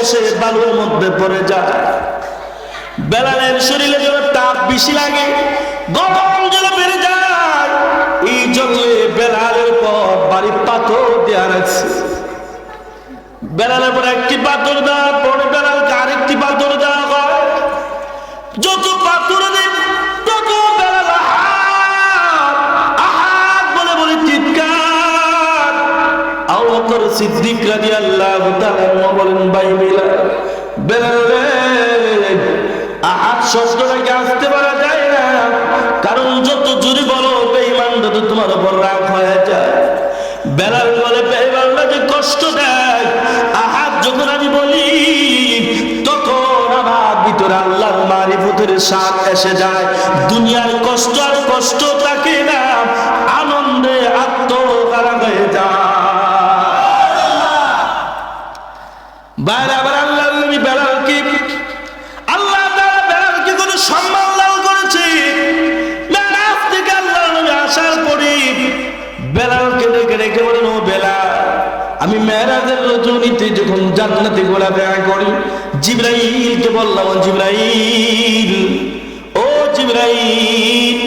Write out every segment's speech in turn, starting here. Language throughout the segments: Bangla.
বসে বালুর মধ্যে পড়ে যায়। বেলালের শরীরে যেন তাপ বেশি লাগে গরম যেন বেড়ে যায়। এই জন্য বেলালের পর বাড়ি পাথর দেওয়া রাখছে বেলালের পর একটি পাথর দেওয়ার পরে বেলালকে আরেকটি পাথর দেওয়া হয়। যত বকর সিদ্দিক রাদিয়াল্লাহু তাআলা বলেন, ভাই বেলাল বেলাল আহাত শব্দটাকে আসতে পারা যায় না? কারণ যত জোরে বলো বেঈমান তত তোমার উপর রাগ হয়ে যায়। বেলাল বলে, বেঈমানরা যে কষ্ট দেয় আহাত যখন আমি বলি, তখন আমার ভিতরে আল্লাহর মারিফতের স্বাদ এসে যায়। দুনিয়ার কষ্ট আর কষ্ট বাইরে আবার আল্লাহ নবী বেলালকে আল্লাহ তাআলা বেলালকে কোনো সম্মান দান করেছে? মেরাজ থেকে আল্লাহ নবী আসার পরে বেলালকে ডেকে ডেকে বলেন ও বেলাল, আমি মেরাজের রজনীতে যখন জান্নাতে ঘোরাফেরা করি, জিব্রাইলকে বললাম জিব্রাইল, ও জিব্রাইল,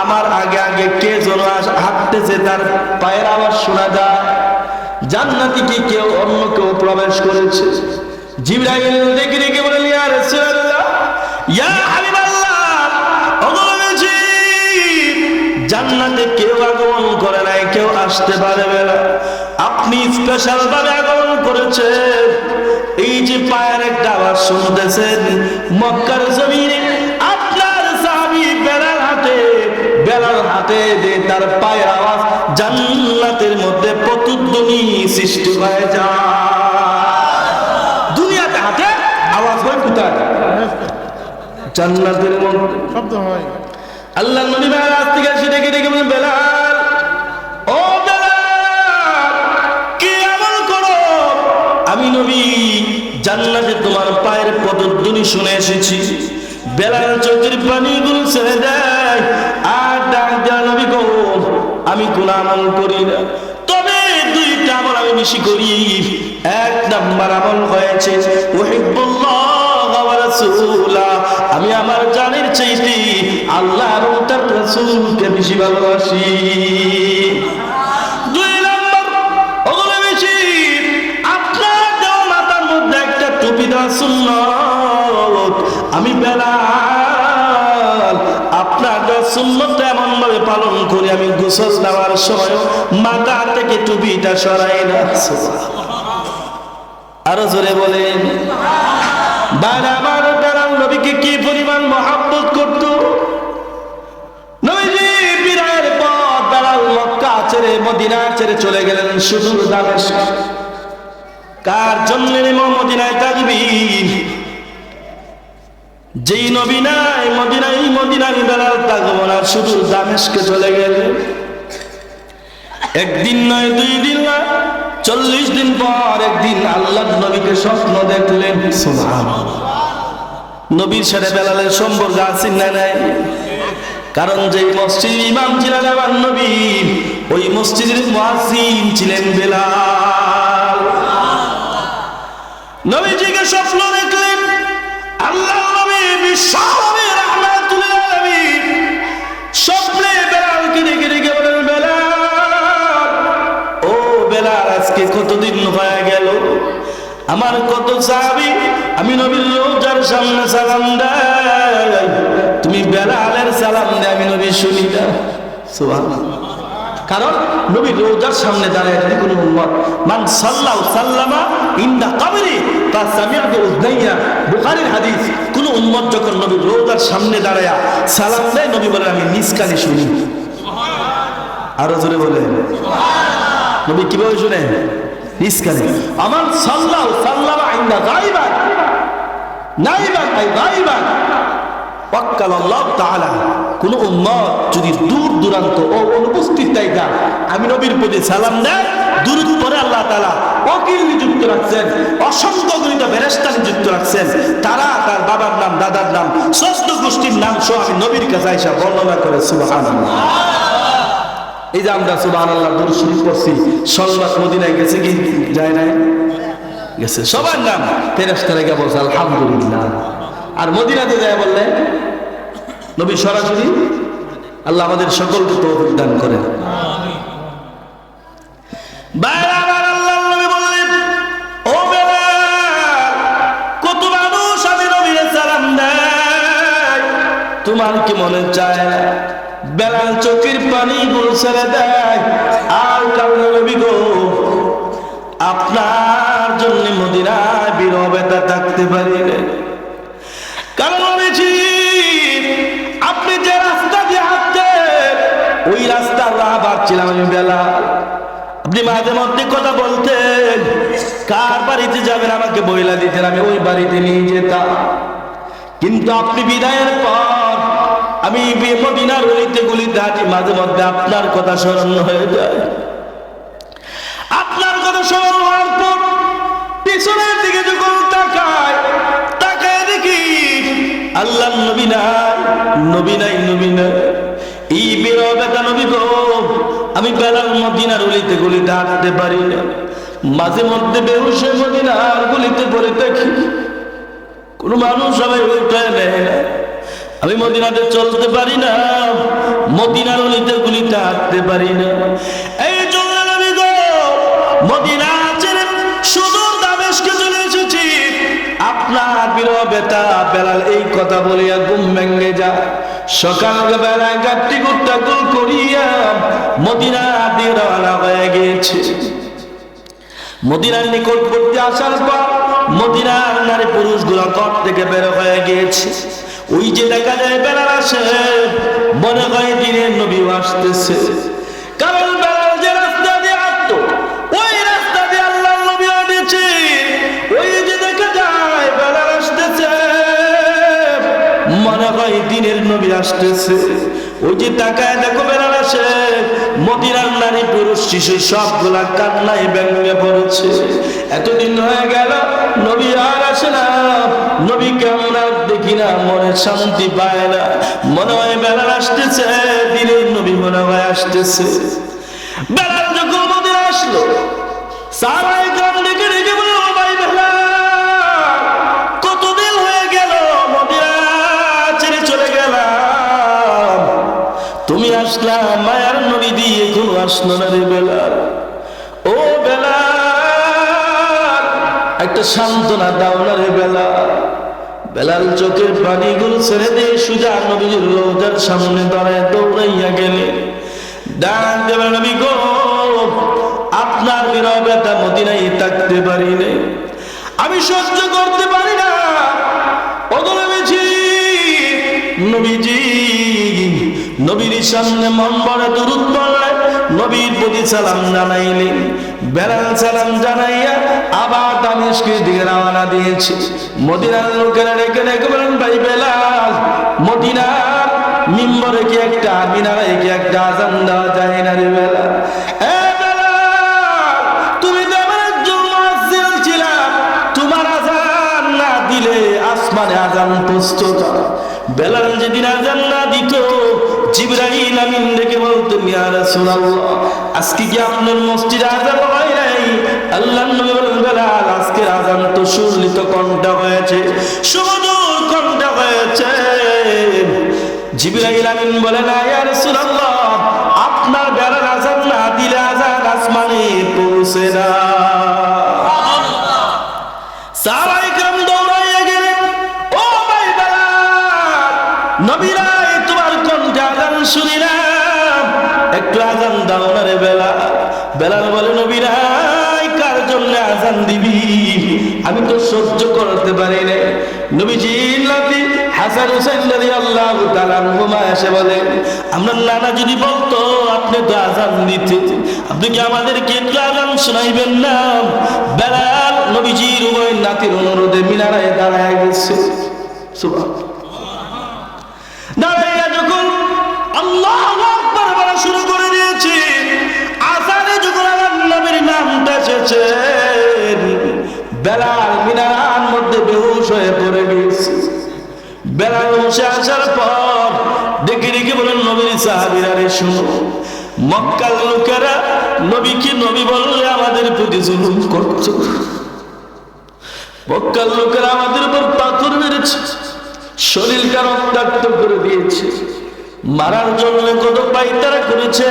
আমার আগে আগে কে যেন হাঁটতেছে, তার পায়ের আওয়াজ শোনা যায়। জান্নাতি কি কেউ অন্য কেউ প্রবেশ করেছে। জিব্রাইল দেখে দেখে বলেন ইয়া রাসূলুল্লাহ, ইয়া হাবিবাল্লাহ, ওগো জান্নাতে কেউ আগমন করে নাই, কেউ আসতে পারবে না। আপনি স্পেশাল ভাবে আগমন করেছেন। এই যে পায়ের একটা আওয়াজ শুনতেছেন, মক্কার জমিনে আপনার সাহাবী বেলাল হাতে বেলাল হাতে যে তার পায়ের আওয়াজ জান্নাতের জান্নাতের মধ্যে। শব্দ হয়। আল্লাহ নবী মেরাজ থেকে এসে ডেকে ডেকে বলেন বেলাল ও বেলাল কি আমল করো? আমি নবী জান্নাতে তোমার পায়ের পদধ্বনি শুনে এসেছি। বেলাল চোখের পানিগুলো ছেড়ে দেয় আর ডাক দেয়া নবী গো আমি কোন আমল করি না। তবে দুইটা আমল আমি বেশি করি। এক নাম্বার আমল হয়েছে রাসূলা আমি আমার জানের চাইতে আল্লাহ রাসূলকে বেশি ভালোবাসি। আমি আপনার এমন ভাবে পালন করি, আমি গোসল দেওয়ার সময় মাথা থেকে টুপিটা সরাই না। আরও জোরে বলেন। বাইরে আমার বেড়াল নবীকে কি পরিমাণ মহাব্বত করত? নবীজি বিরায়ের পর বেড়াল মক্কা ছেড়ে, মদিনা ছেড়ে চলে গেলেন সুদূর দামেস্ক কার জন্য মদিনায় থাকবি? যেই নবী নাই, মদিনাই মদিনাই বেড়াল থাকব না সুদূর দামেস্কে চলে গেলেন। একদিন নয়, দুই দিন নয় চল্লিশ দিন পর একদিন আল্লাহ নবীকে স্বপ্ন দেখলেন। নবীর সাথে বেলালের সম্পর্ক আছেন না নাই? কারণ যে মসজিদ ইমাম ছিলেন আমার নবী ওই মসজিদের মুয়াজ্জিন ছিলেন বেলাল। নবীজিকে স্বপ্ন দেখলেন আল্লাহ নবী বিশ্বনবী কতদিন হয়ে গেল? আমার কত সাহাবি আমি নবীর রোজার সামনে সালাম দেয়। তুমি বেলালের সালাম দেয়, আমি নবী শুনি না। কারণ নবী রোজার সামনে দাঁড়ায় কোনো উম্মত। হাদিস। কোন উম্মত যখন নবী রোজার সামনে দাঁড়ায়া সালাম দেয়, নবী বলে, আমি নিজ শুনি। আরও জোরে বলে নবী কীভাবে শুনে নিজ কানে আমার সাল্লাউ সাল্লামা ইন্দা গায়বান নাইবান আই গায়বান ওয়াক্কাল আল্লাহ তাআলা। কোন উম্মত যদি দূর দূরান্ত ও অনুপস্থিত জায়গা আমি নবীর প্রতি সালাম দেয় দূরত পরে আল্লাহ তাআলা ওকিল নিযুক্ত রাখছেন অসংখ্য গণিত ফেরেশতা নিযুক্ত রাখছেন। তারা তার বাবার নাম, দাদার নাম, ষষ্ঠ গোষ্ঠীর নাম সহ আমি নবীর কাছে আইসা বর্ণনা করে, সুবহানাল্লাহ। এই যে আমরা সুবাহ আল্লাহ দূর শুরু করছি সংবাদ মদিনায় গেছে কি? যায় নাই? গেছে। সবার নাম ফেরেস্তারা গিয়ে বলছে আলহামদুলিল্লাহ। আর মদিনাতে যায় বললে নবী সরাসরি আল্লাহ আমাদের সকলকে তৌফিক দান করেন। বাইরে আবার আল্লাহর নবী বললেন, "ও বেলাল, কত মানুষ আমি নবীরে সালাম দেয়, তোমার কি মনে চায় বেলাল চোখের পানি গুল ছেড়ে দেয়। আর কারণ নবী গো, আপনার জন্য মদিনায় বিরবেতা থাকতে পারি কারণ নবীজি আপনি যে রাস্তা দিয়ে হাঁটতেন ওই রাস্তা আল্লাহ ভাবছিলাম আমি বেলা আপনি মাঝে মধ্যে কথা বলতেন, কার বাড়িতে যাবেন আমাকে বইলা দিতেন, আমি ওই বাড়িতে নিয়ে যেতাম। কিন্তু আপনি বিদায়ের পর আমি মদিনার গলিতে গলিতে হাঁটি মাঝে মধ্যে আপনার কথা স্মরণ হয়ে যায়। আপনার কথা স্মরণ হওয়ার পর পিছনের দিকে যখন তাকায় তাকায় দেখি আল্লাহ নবী নাই নবী নাই নবী নাই। এই বেরোবেটা নবী গো, আমি বেলাল মদিনার গলিতে গলিতে হাঁটতে পারি না। মাঝে মধ্যে বেহুশে মদিনার গলিতে পড়ে দেখি কোন মানুষ সবাই উঠায় নেয় না। আমি মদিনাতে চলতে পারি না, মদিনার অলিতে গুলিতে হাঁটতে পারি না। এই জন্য আমি মদিনা ছেড়ে সুদূর দামেশকে চলে আপনার বেতা বেলাল এই কথা গুল নিকটবর্তী আসার মদিনার নারী পুরুষগুলো ঘর থেকে বের হয়ে গিয়েছে। ওই যে দেখা যায় বেড়ার আসে মনে হয় দিনের নবী আসতেছে। কারণ বেড়ার যে রাস্তা দিয়ে আসতো, ওই রাস্তা দিয়ে আল্লাহ নবী এনেছে। ওই যে দেখা যায় বেড়ার আসতেছে, মনে হয় দিনের নবী আসতেছে। ওই যে তাকায় দেখো বেড়ার আসে মদিনার নারী পুরুষ, শিশু, সবগুলা কান্নায় ব্যঙ্গে পড়েছে। এতদিন হয়ে গেল, নবী আর আসে না। নবী কেমন আর দেখি না মনে শান্তি পায় না। মনে হয় বেড়ার আসতেছে, দিনের নবী মনে হয় আসতেছে। বেড়ার যখন মদিনা আসলো সারাই গ্রাম ডেকে ডেকে বলল ভাই বেলা কতদিন হয়ে গেল? মদিনা ছেড়ে চলে গেলাম। তুমি আসলাম মায়ার নবী দিয়ে এখনও আসলো না রে বেলাল। ও বেলাল, একটা সান্ত্বনা দাও না রে বেলাল। বেলাল চোখের পানিগুলো ছেড়ে দিয়ে সুজা নবীর রোজার সামনে দাঁড়ায় দৌড়াইয়া গেলে। দেবে নবী গো, আপনার বিরবেতা মদিনায় থাকতে পারি নে আমি সহ্য করতে পারি না। অগলবেছি নবীজি নবীর সামনে মন বড় দূরত পড়লে নবীর প্রতি সালাম জানাইলেন বেলাল সালাম জানাইয়া আবার দামেশকের দিকে রওনা দিয়েছে মদিনার লোকেরা রেখে রেখে বলেন, ভাই বেলাল, মদিনার মিম্বরে কি একটা, মিনারে কি একটা আজান দেওয়া যায় না রে বেলাল আসমানে আজান না। বেলাল যেদিন আজান না দিত জিবরাইল আমিন ডেকে বলতো ইয়া রাসূলুল্লাহ, আজকে কি আপনার মসজিদে আজান হয় নাই? আল্লাহ নবী বলেন, বেলাল আজকে আজান তো সুরলিত হয়েছে সুমধুর কণ্ঠ হয়েছে। জিবরাইল আমিন বলে না ইয়া রাসূলুল্লাহ, আপনার বেলাল আজান না দিলে আজান আসমানে পৌঁছে না। সাহাবায়ে কেরাম দৌড়াইয়া গেলেন, ও ভাই বেলাল নবীরাই কণ্ঠে আজান একটু আজান দাও না রে বেলাল বেলাল বলে নবীরাই কার জন্য আজান দিবি? আমি তো সহ্য করতে পারি না। নবীজি নাতি হাসান হুসেন রাদিয়াল্লাহু তাআলা আনহুমা এসে বলে, আমরা নানা যদি বলতো, আপনি তো আজান দিতে আপনি কি আমাদেরকে একটু আজান শোনাইবেন না? বেলাল নবীজির উভয় নাতির অনুরোধে মিনারায় দাঁড়ায় গেছে। সুবহান নামটা এসেছে বেলাল মিনার মধ্যে বেহুশ হয়ে পড়ে গেছে। বেলাল বসে আসার পর ডেকে ডেকে বলেন, নবীর সাহাবিরা শুনো। মক্কার লোকেরা নবীকে নবী বললে আমাদের প্রতি জুলুম করছ। মক্কার লোকেরা আমাদের উপর পাথর মেরেছে। শরীরটা রক্তাক্ত করে দিয়েছে। মারার জন্য কত পাইতারা করেছে।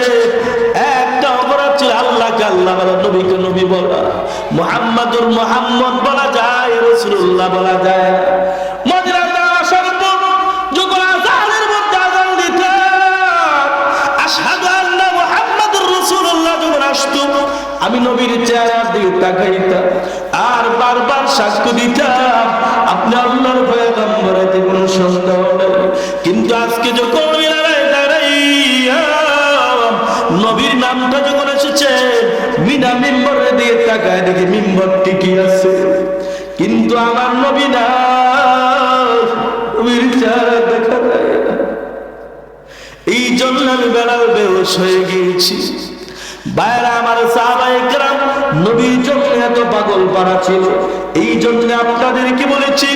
একটা অপরাধ ছিল আল্লাহকে আল্লাহ বলা, নবীকে নবী বলা। মোহাম্মদুর মোহাম্মদ বলা যায় রসুল্লাহ বলা যায়। আমি নবীর তাকাইতাম আর বারবার সাক্ষ্য দিতাম, আপনি আল্লাহর পয়গম্বরেতে কোনো সন্দেহ নেই কিন্তু আজকে যখন তাকায় দেখি মিম্বর টিকি আছে? কিন্তু আমার নবী না। দেখা যায় এই জন্য আমি বেড়াল বেহস হয়ে গিয়েছি। বাইরে আমার সাহাবাইকরাম নবীর জন্য এত পাগল পারা ছিল। এই জন্য আপনাদেরকে বলেছি?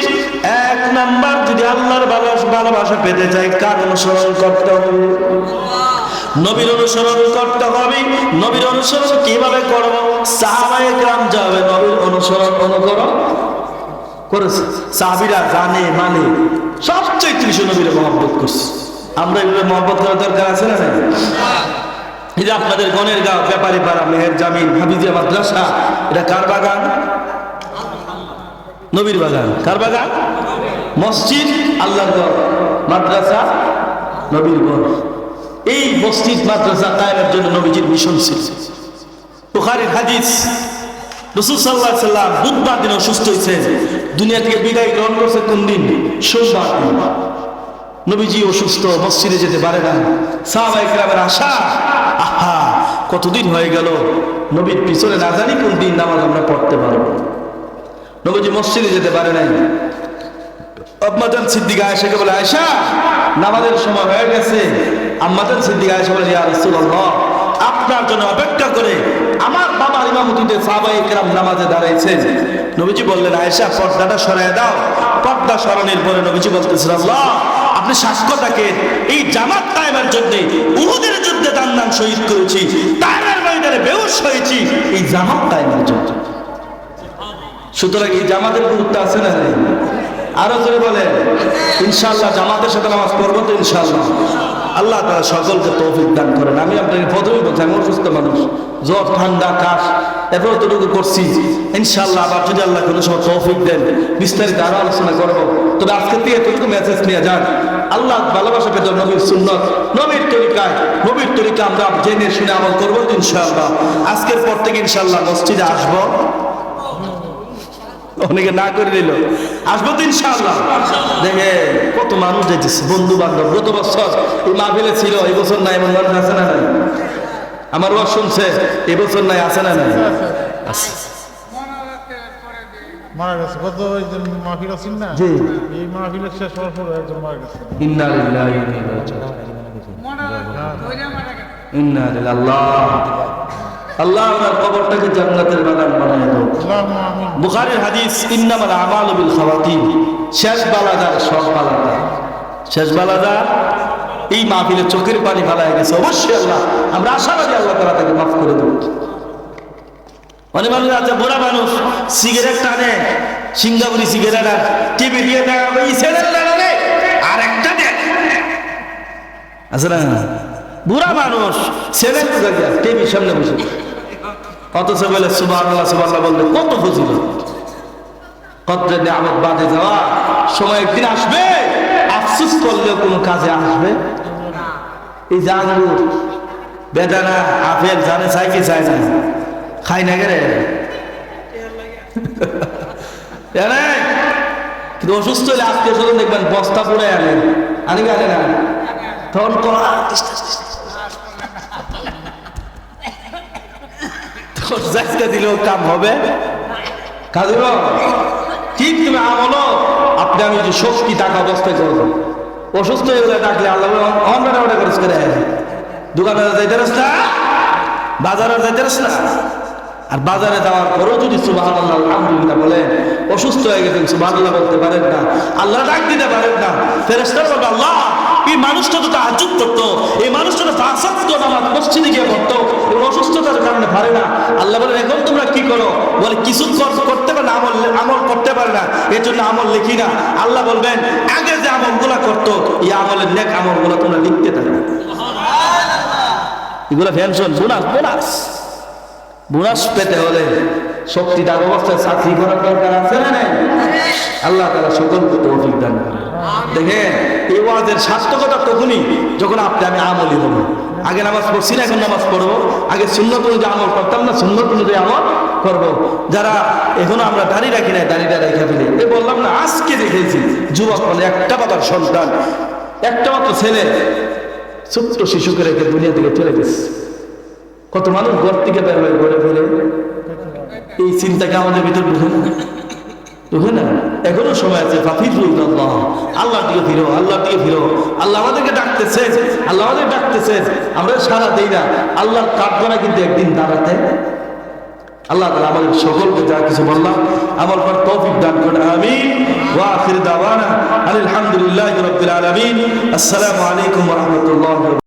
এক নাম্বার যদি আল্লাহর ভালোবাসা পেতে চাই কার অনুসরণ করতে হবে। নবীর অনুসরণ করতে হবে। নবীর অনুসরণ কীভাবে করব? সাহাবাইকরাম যাবে, নবীর অনুসরণ অনুকরণ করেছে। সাহাবিরা জানে মানে সবচেয়ে বেশি নবীর মহব্বত করছে। আমরা এগুলো মহব্বত করার দরকার আছে না? এই আপনাদের গণের গাঁও, ব্যাপারী পাড়া, মেহের জামিন হাবিজিয়া মাদ্রাসা, এটা কার বাগান? নবীর বাগান। কার বাগান? মসজিদ, আল্লাহর ঘর। মাদ্রাসা, নবীর ঘর। এই মসজিদ মাদ্রাসা কায়েমের জন্য নবীজির মিশন ছিল। বুখারীর হাদিস, রসুল সাল্লাহ সাল্লাম বুধবার দিন অসুস্থ হয়েছে। দুনিয়া থেকে বিদায় গ্রহণ করছে কোন দিন? সোমবার দিন। নবীজি অসুস্থ, মসজিদে যেতে পারে না। সাহাবাই গ্রামের আশা, আহা, কতদিন হয়ে গেল? নবীর পিছনে না জানি কোন দিন নামাজ আমরা পড়তে পারব। নবীজি মসজিদে যেতে পারে নাই। আম্মাজান সিদ্দিকা আয়েশাকে বলে, আয়েশা, নামাজের সময় হয়ে গেছে। আম্মাজান সিদ্দিকা আয়েশা বলে, ইয়া রাসূলুল্লাহ, আপনার জন্য অপেক্ষা করে আমার বাবার ইমামতিতে সাহাবায়ে কেরাম নামাজে দাঁড়াইছেন। নবীজি বললেন, আয়েশা, পর্দাটা সরায় দাও। পর্দা সরানোর পরে নবীজি বলতেছেন, আল্লাহ, আপনি সাক্ষ্য এই জামাত কায়েমের জন্য, উহুদের যুদ্ধে দান দান শহীদ করেছি তাইমের ময়দানে বেহুশ হয়েছি। এই জামাত কায়েমের জন্য। সুতরাং এই জামাতের গুরুত্ব আছে না আরও জোরে বলেন, ইনশাআল্লাহ জামাতের সাথে নামাজ পড়ব তো ইনশাআল্লাহ। আল্লাহ তারা সকলকে তৌফিক দান করেন। আমি আপনাকে প্রথমেই বলছি, আমি অসুস্থ মানুষ, জ্বর, ঠান্ডা, কাশ, এরপর অতটুকু করছি। ইনশাআল্লাহ আবার যদি আল্লাহ কোনো সময় তৌফিক দেন, বিস্তারিত আরও আলোচনা করব। তবে আজকে থেকে এতটুকু মেসেজ নিয়ে যান। আল্লাহ ভালোবাসা পেত নবীর সুন্নত। নবীর তরিকায়, নবীর তরিকা আমরা জেনে শুনে আমল করব তো ইনশাআল্লাহ। আজকের পর থেকে ইনশাআল্লাহ মসজিদে আসব। অনেকে না করে দিল। আসব তো ইনশাআল্লাহ। দেখে কত মানুষ যেতেছে বন্ধু বান্ধব গত বছর এই মাহফিলে ছিল এই বছর নাই এমন মানুষ আছে না নাই? আমার ওয়াজ শুনছে এই বছর নাই আছে না নাই? আছে। মারা গেছে। গত মাহফিল আছেন না? জি। এই মাহফিলের শেষ হওয়ার পর একজন মারা গেছে। ইন্না লিল্লাহি ওয়া ইন্না ইলাইহি রাজিউন। ইন্না লিল্লাহি। আল্লাহ আমার কবরটাকে জান্নাতের বাগান বানায় দাও। বুখারীর হাদিস ইন্নামাল আমালু বিল খাওয়াতিন। শেষ বালাদার সব বালাদার শেষ বালাদার এই মাহফিলে চোখের পানি ফালায় গেছে। অবশ্যই আল্লাহ আমরা আশাবাদী আল্লাহ তারা তাকে মাফ করে দেব অনেক মানুষ আছে বুড়া মানুষ সিগারেট টানে সিঙ্গাপুরি সিগারেট আর টিভি দিয়ে লাগালে আর একটা দেখ। আছে না? বুড়া মানুষ ছেলে টিভির সামনে বসে। অথচ বলে সুবাহ আল্লাহ সুবাহ বললে কত ফজিল কদ্রে নিয়ামত বাদে যাওয়া সময় একদিন আসবে, আফসুস করলেও কোনো কাজে আসবে। এই যে আঙ্গুর বেদানা আপেল জানে চাই কি চায় না। খাই না গেলে কিন্তু অসুস্থ হলে আত্মীয় স্বজন দেখবেন, বস্তা পড়ে আনেন আনি আনে তখন করা কাম হবে। আমলো আপনি আমি যে শক্তি টাকা অবস্থায় করব অসুস্থ হয়ে গেলে ডাকলে আল্লাহ খরচ করে দোকানে যাইতে রাস্তা বাজারে যাইতে রাস্তা আর বাজারে যাওয়ার পরেও যদি সুবাহ বলেন অসুস্থ হয়ে গেছেন সুবাহ বলতে পারেন না। আল্লাহ ডাক দিতে পারেন না। ফেরেস্তার বলবে, আল্লাহ এই মানুষটা তো তাহাজুদ করতো, এই মানুষটা তো ফাঁসাত্ত নামাজ মসজিদে গিয়ে এবং অসুস্থতার কারণে পারে না। আল্লাহ বলেন, এখন তোমরা কি করো? বলে, কিছু কর- করতে পারে না, আমল আমল করতে পারে না, এর জন্য আমল লিখি না। আল্লাহ বলবেন, আগে যে আমলগুলা করতো, এই আমলের নেক আমলগুলো তোমরা লিখতে থাকো। এগুলো পেনশন বোনাস বোনাস। বোনাস পেতে হলে শক্তিদার অবস্থায় চাকরি করার দরকার আছে না নাই? আল্লাহ তালা সকলকে তৌফিক দান করে দেখেন, এই ওয়াজের তখনই যখন আপনি, আমি আমলই হব। আগে নামাজ পড়ছি না, এখন নামাজ পড়ব। আগে সুন্নত অনুযায়ী আমল করতাম না, সুন্নত অনুযায়ী আমল করব। যারা এখনও আমরা দাঁড়িয়ে রাখি না দাঁড়িয়ে রেখে ফেলি বললাম না, আজকে দেখেছি, যুবক মানে একটা বাবার সন্তান, একটা মাত্র ছেলে, ছোট্ট শিশুকে রেখে দুনিয়া থেকে চলে গেছে। কত মানুষ ঘর থেকে বের হয়ে ফেলে এই চিন্তাকে আমাদের ভিতর ঢুকে না। ঢুকে না। এখনও সময় আছে আল্লাহ দিকে ফিরো আল্লাহ দিকে ফিরো। আল্লাহ আমাদেরকে ডাকতেছে, আল্লাহ আমাদের ডাকতেছে। আমরা সারা দেই না। আল্লাহর কাঠগড়া কিন্তু একদিন দাঁড়াতে। আল্লাহ তাআলা আমাদের সকলকে যা কিছু বললাম, আমল কর তৌফিক দান করুন। আমিন। আলহামদুলিল্লাহি আসসালামু আলাইকুম রাহমাতুল্লাহি